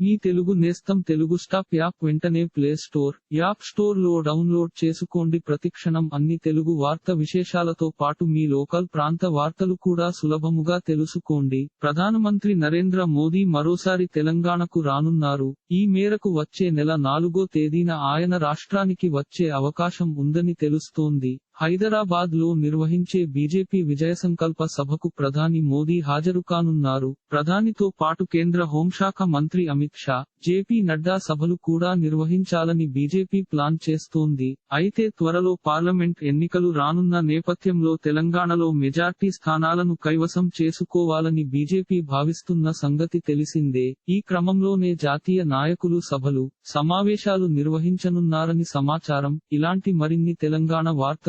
మీ తెలుగు నేస్తం Telugu stop app వెంటనే play store app స్టోర్లో డౌన్లోడ్ చేసుకోండి. ప్రతిక్షణం అన్ని తెలుగు వార్త విశేషాలతో పాటు మీ లోకల్ ప్రాంత వార్తలు కూడా సులభముగా తెలుసుకోండి. ప్రధానమంత్రి నరేంద్ర మోదీ మరోసారి తెలంగాణకు రానున్నారు. ఈ మేరకు వచ్చే నెల నాలుగో తేదీన ఆయన రాష్ట్రానికి వచ్చే అవకాశం ఉందని తెలుస్తోంది. హైదరాబాద్లో నిర్వహించే బీజేపీ విజయసంకల్ప సభకు ప్రధాని మోదీ హాజరు కానున్నారు ప్రధానితో పాటు కేంద్ర హోంశాఖ మంత్రి అమిత్ షా జేపీ నడ్డా సభలు కూడా నిర్వహించాలని బీజేపీ ప్లాన్ చేస్తోంది. అయితే త్వరలో పార్లమెంట్ ఎన్నికలు రానున్న నేపథ్యంలో తెలంగాణలో మెజార్టీ స్థానాలను కైవసం చేసుకోవాలని బీజేపీ భావిస్తున్న సంగతి తెలిసిందే. ఈ క్రమంలోనే జాతీయ నాయకులు సభలు సమావేశాలు నిర్వహించనున్నారని సమాచారం. ఇలాంటి మరిన్ని తెలంగాణ వార్త